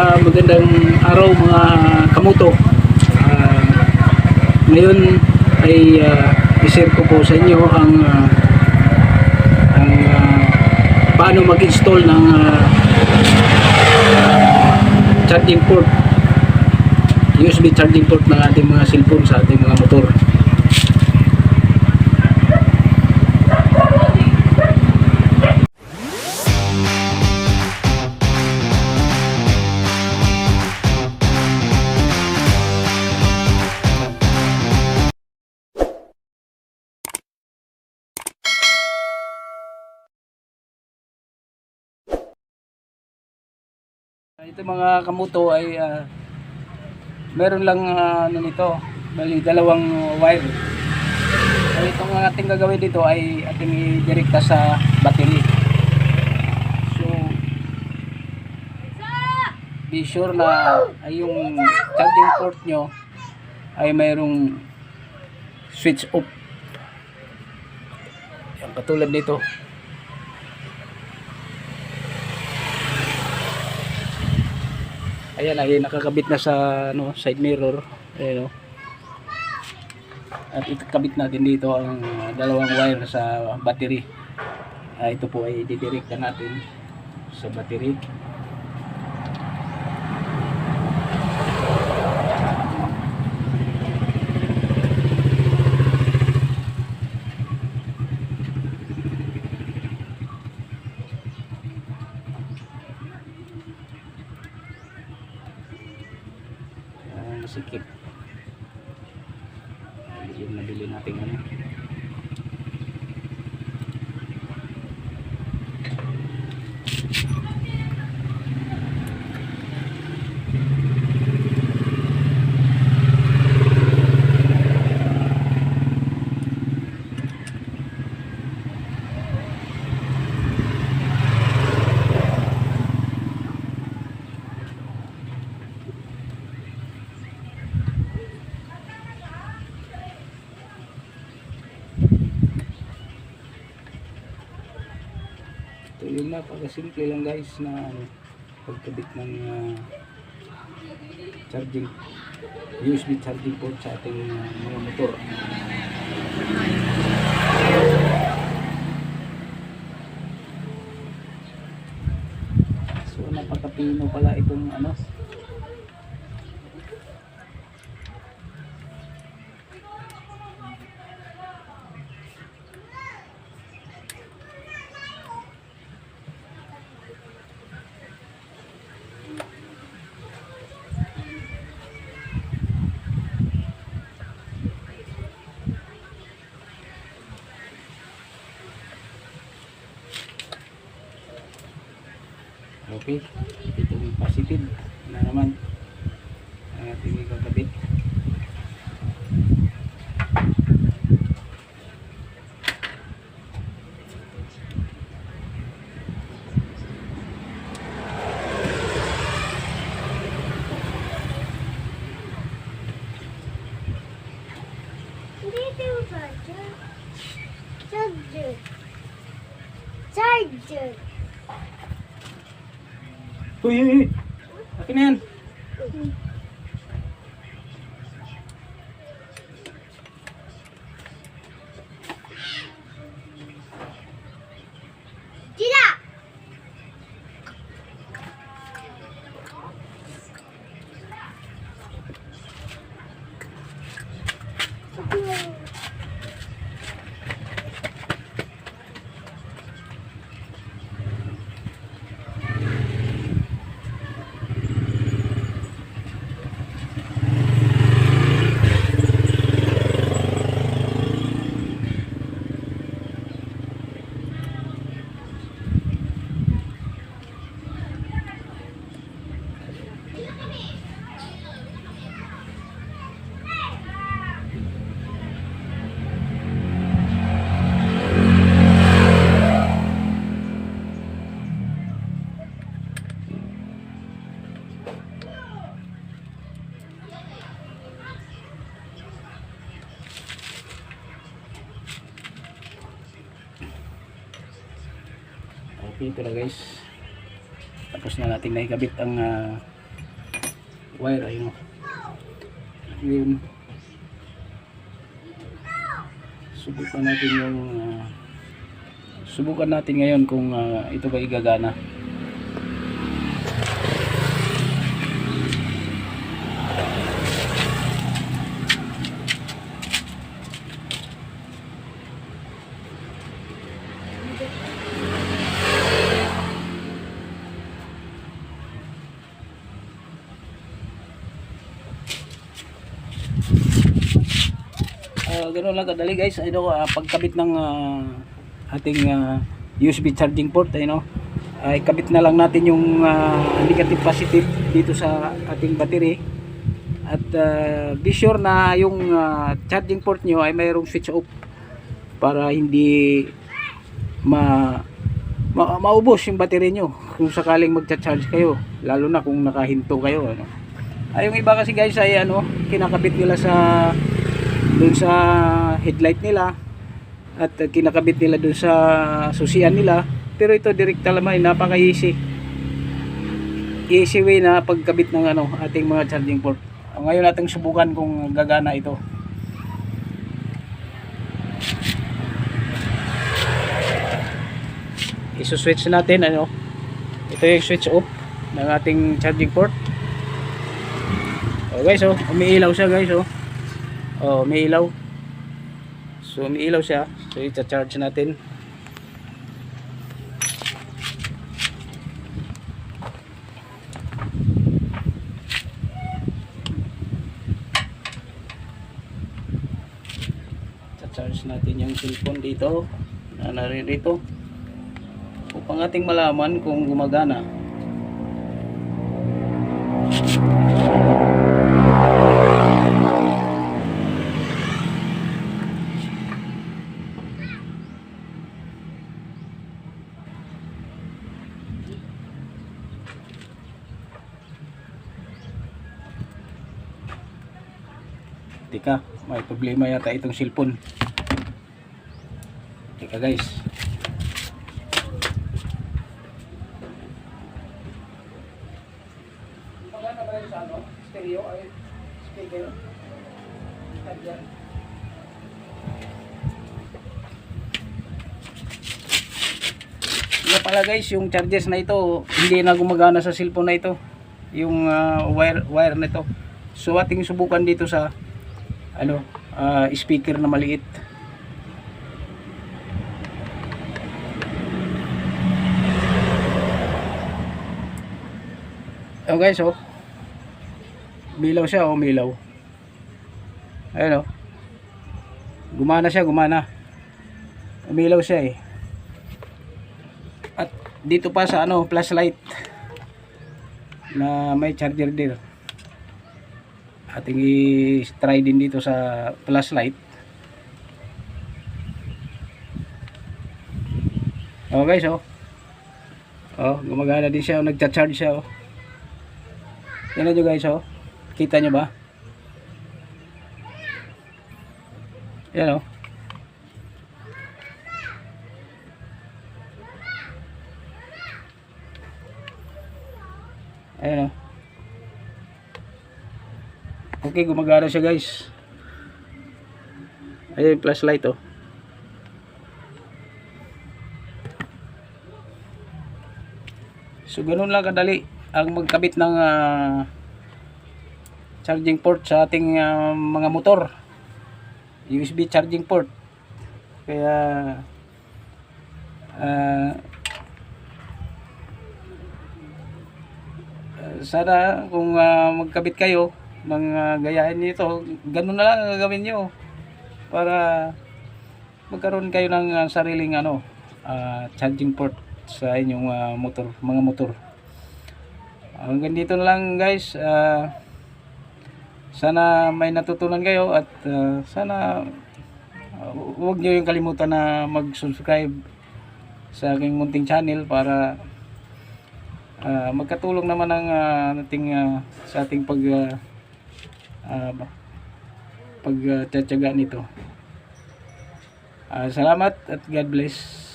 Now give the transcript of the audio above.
Ah, magandang araw mga kamuto. Ah, ngayon ay uh, i-share ko po sa inyo ang ah, ang ah, paano mag-install ng ah, charging port USB charging port ng ating mga cellphone sa ating mga motor. Ito mga kamuto ay ah, meron lang ah, ano nito, bali dalawang ah, wire. So itong ating gagawin dito ay ating i-direkta sa battery. So be sure na ay yung charging port nyo ay mayroong switch off. Yan, katulad nito. Ayan ay nakakabit na sa ano, side mirror. Ayan o. At ikakabit natin dito ang uh, dalawang wire sa battery. Ah, ito po ay didirect na natin sa battery. Yung nabili natin ano. Yun na, pagkasimple lang guys na ano, pagkabit ng ah, charging USB charging port sa ating ah, mga motor. So napakapino pala itong ano Okay. Itong positive na naman ang ating ikakabit. Dito yung charger. Charger. Charger. Uy, uy. Akin na yan. Okay, ito na guys. Tapos na natin naikabit ang ah, wire ayun o. Yun. Subukan natin yung ah, subukan natin ngayon kung ah, ito ba igagana. Ah, ganun lang kadali guys. Ito ah, pagkabit ng ah, ating ah, USB charging port, ay no. Ay kabit na lang natin yung ah, negative positive dito sa ating battery. At ah, be sure na yung ah, charging port nyo ay mayroong switch off para hindi ma, ma maubos yung battery nyo kung sakaling magcha-charge kayo lalo na kung nakahinto kayo ano. Ay yung iba kasi guys ay ano kinakabit nila sa dun sa headlight nila at kinakabit nila dun sa susian nila. Pero ito direkta lamang napaka easy easy way na pagkabit ng ano ating mga charging port. Ngayon natin subukan kung gagana ito. Isuswitch natin ano? Ito yung switch off ng ating charging port. Oh guys oh umiilaw siya guys oh Oh, may ilaw. So, may ilaw siya. So, i-charge natin. I-charge natin yung cellphone dito na naririto upang ating malaman kung gumagana. Teka, may problema yata itong cellphone. Teka guys. Magana ba yung sa ano? Stereo ay speaker? Charger. Nga pala guys, yung charges na ito, hindi na gumagana sa cellphone na ito. Yung ah, wire wire na ito. So ating subukan dito sa ano, ah, speaker na maliit. Oh guys, oh. Milaw siya, oh, milaw. Ayun, oh. Gumana siya, gumana. Umilaw siya, eh. At dito pa sa ano, flashlight na may charger din. Ating i-try din dito sa flashlight. Oh guys, oh. Oh, gumagana din siya, oh, nagcha-charge siya, oh. Tingnan nyo guys, oh. Kita nyo ba? Yan, oh. Ayan, oh. Okay, gumagana siya guys. Ayan yung flashlight, oh. So, ganun lang kadali ang magkabit ng ah, charging port sa ating ah, mga motor. USB charging port. Kaya ah, sana kung ah, magkabit kayo ng ah, gayahin nito, ganun na lang ang gagawin nyo para magkaroon kayo ng ah, sariling ano ah, charging port sa inyong ah, motor, mga motor. Hanggang dito na lang guys. Ah, sana may natutunan kayo at ah, sana ah, huwag niyo yung kalimutan na mag-subscribe sa aking munting channel para ah, magkatulong naman ang ah, ating ah, sa ating pag ah, ah, pag ah, nito. Ah, salamat at God bless.